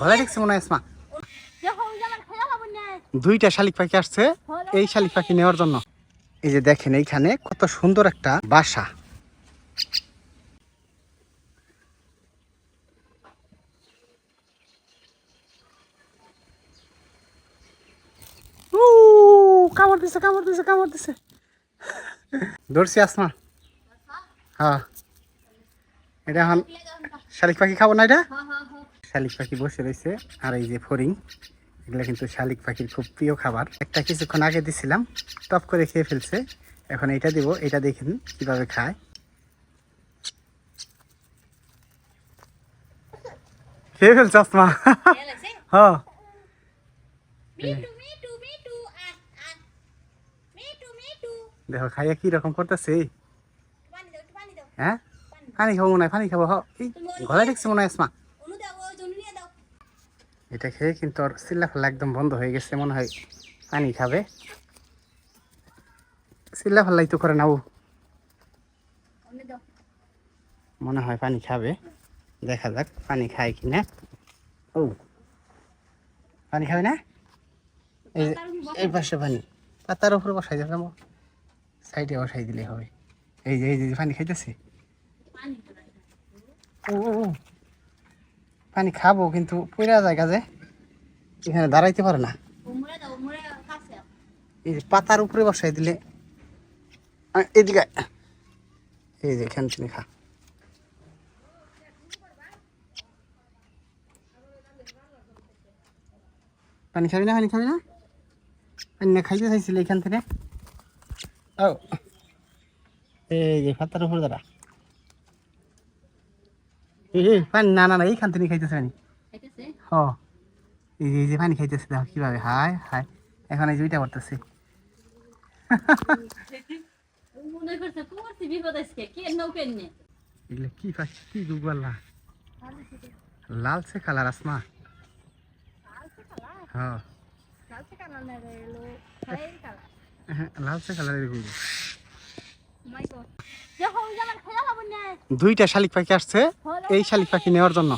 গলায় দেখছি মনে হয় আসমা। দুইটা শালিক পাখি আসছে এই শালিক পাখি নেওয়ার জন্য। এই যে দেখেন এইখানে কত সুন্দর একটা বাসা। কামড় দিছে কামড় দিছে কামড় দিছে। ধরছি আসমা। হ্যাঁ। এটা এখন শালিক পাখি খাব না এটা? শালিক পাখি বসে রয়েছে আর এই যে ফরিং এগুলো কিন্তু শালিক পাখির খুব প্রিয় খাবার। একটা কিছুক্ষণ আগে দিছিলাম টপ করে খেয়ে ফেলছে। এখন এটা দিব এটা দেখেন কীভাবে খায়। খেয়ে ফেলছে আসমা। হ্যাঁ দেখো খাইয়া কি রকম করতেছে? হ্যাঁ? পানি খাব মনে হয় পানি খাব হ। ঘরে দেখছি মনে হয় আসমা? এটা খেয়ে কিন্তু ওর চিল্লা ফাল্লা একদম বন্ধ হয়ে গেছে মনে হয় পানি খাবে। চিল্লা ফাল্লাই তো করে নাও। মনে হয় পানি খাবে। দেখা যাক পানি খায় কি না। ও পানি খাবে না? এই পাশে পানি। পাতার উপরে বসাই যাবে সাইডে বসাই দিলে হবে। এই যে এই যে পানি খাইতেছে? ও ও, ও। পানি খাব কিন্তু পুরা জায়গা যে এখানে দাঁড়াইতে পারে না। এই যে পাতার উপরে বসাই দিলে এদিকে এই যে এখান থেকে খা। পানি খাবি না পানি খাবি না? পানি না খাইতে চাইছিল এখান থেকে? ও। এই যে পাতার উপরে দাঁড়া। এই এই, পানি না না না এইখান থেকে খাইতেছে পানি। হ। এই যে পানি খাইতেছে দেখো কীভাবে। হায় হায়। এখন এই যে ওইটা করতেছে। এগুলো কি কি গুগলা লালচে কালার আসমা। হ্যাঁ হ্যাঁ, লালচে কালারের গুগল দুইটা শালিক পাখি আসছে। এই শালিক পাখি নেওয়ার জন্য।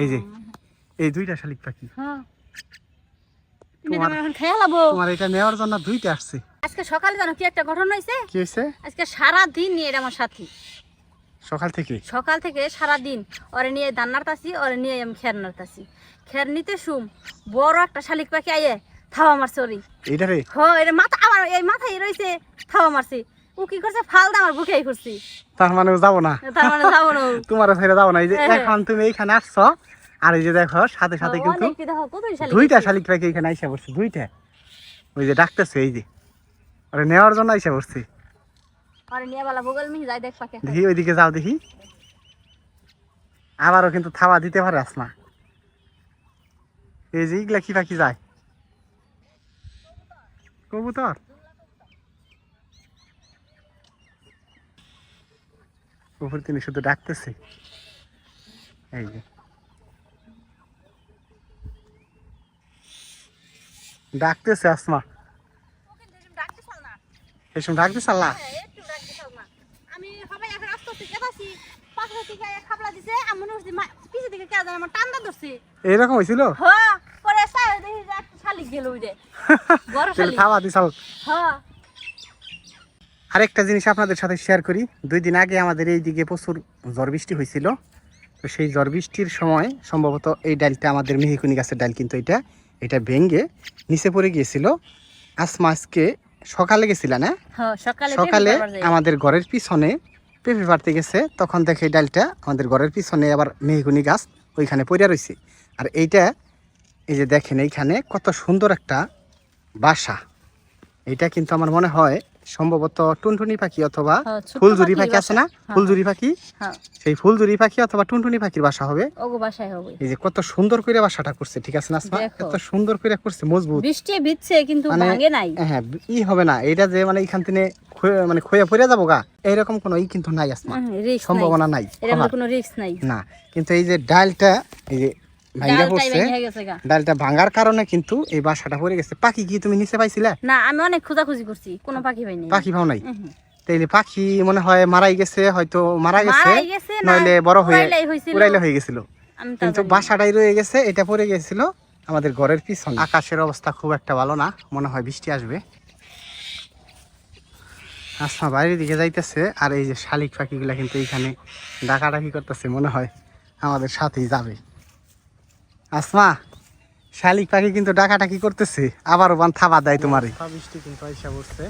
এই যে এই দুইটা শালিক পাখি। তোমার এখন খেয়া লাবো তোমার এটা নেওয়ার জন্য দুইটা আসছে। আজকে সকালে জানো কি একটা ঘটনা হয়েছে কি হয়েছে আজকে সারা দিন নিয়ে এটা আমার সাথী। সকাল থেকে? সকাল থেকে সারা দিন ওরে নিয়ে দান্নার তাসি ওরে নিয়ে আমি খের নাড়তাছি। খের নিতে শুম বড় একটা শালিক পাখি আইয়ে থাওয়া মারছে ওরি। এইটা রে? হ এটা মাথা আমার এই মাথায় রয়েছে থাওয়া মারছি। ও কি করছে? ফালদা আমার বুকেই করছি। তার মানে ও না। তার মানে যাব না তোমার ছেড়ে যাব না। এই যে হ্যাঁ। এখন তুমি এইখানে আসছো আর এই যে দেখো সাথে সাথে কিন্তু দুইটা শালিক পাখি এখানে আইসা পড়ছে? দুইটা। ওই যে ডাকতেছে এই যে। নেওয়ার জন্য আইসা পড়ছে। ওরে নিয়ে বেলা বগল মিহি যাই দেখ পাকে। দেখি ওইদিকে যাও দেখি। আবারও কিন্তু থাবা দিতে পারে আসমা। এই যে ইগলা কি পাখি যায়? কবুতর? উপর তিনি শুধু ডাকতেছে। এই যে। ডাকতেছে আসমা। এই সময় ডাকতেছে আল্লাহ আমি সবাই এখন আস্তে থেকে খাবলা দিছে আমি করছি পিছে থেকে কে জানে আমার টান্দা ধরছে। এইরকম হয়েছিল হ্যাঁ পরে সাই দেখি যে একটা শালিক গেল ওই যে। বড় শালিক। থাবা দিছাল হ্যাঁ আরেকটা জিনিস আপনাদের সাথে শেয়ার করি। দুই দিন আগে আমাদের এই দিকে প্রচুর ঝড় বৃষ্টি হয়েছিল। তো সেই ঝড় বৃষ্টির সময় সম্ভবত এই ডালটা আমাদের মেহিকুনি গাছের ডাল কিন্তু এটা এটা ভেঙ্গে নিচে পড়ে গিয়েছিল। আসমা আজকে সকালে গেছিল না? সকালে। আমাদের ঘরের পিছনে পেঁপে পাড়তে গেছে তখন দেখে এই ডালটা আমাদের ঘরের পিছনে আবার মেহিকুনি গাছ ওইখানে পড়ে রয়েছে আর এইটা এই যে দেখেন এইখানে কত সুন্দর একটা বাসা। এটা কিন্তু আমার মনে হয় সম্ভবত টুনটুনি পাখি অথবা হ্যাঁ, ছোট্ট ফুলঝুরি পাখি আছে না? হ্যাঁ। ফুলঝুরি পাখি? হ্যাঁ। সেই ফুলঝুরি পাখি অথবা টুনটুনি পাখির বাসা হবে? বাসায় হবে। এই যে কত সুন্দর করে বাসাটা করছে ঠিক আছে না। কত সুন্দর করে করছে মজবুত। বৃষ্টি ভিজছে কিন্তু মানে- ভাঙে নাই। হ্যাঁ ই হবে না। এটা যে মানে এখান থেকে মানে খয়ে পড়ে যাব গা এইরকম কোনো ই কিন্তু নাই আসমা। সম্ভাবনা নাই। এর কোনো রিস্ক নাই। না কিন্তু এই যে ডালটা এই যে ভাঙ্গা পড়ছে। ডালটা ভাঙার কারণে কিন্তু এই বাসাটা পড়ে গেছে। পাখি কি তুমি নিচে পাইছিলা? না আমি অনেক খোঁজাখুঁজি করছি। কোনো পাখি পাইনি পাখি পাও নাই? পাখি মনে হয় মারাই গেছে হয়তো মারা গেছে। নইলে বড় হয়ে উড়াইলে হয়ে গেছিল। কিন্তু বাসাটাই রয়ে গেছে এটা পড়ে গেছিল। আমাদের ঘরের পিছনে। আকাশের অবস্থা খুব একটা ভালো না মনে হয় বৃষ্টি আসবে। আসমা বাইরের দিকে যাইতেছে আর এই যে শালিক পাখিগুলা কিন্তু এইখানে ডাকাডাকি করতেছে মনে হয় আমাদের সাথেই যাবে। আসমা, শালিক পাখি কিন্তু ডাকাটাকি করতেছে, আবারও বান থাবা দেয় তোমারে। বৃষ্টি কিন্তু আইসা পড়ছে।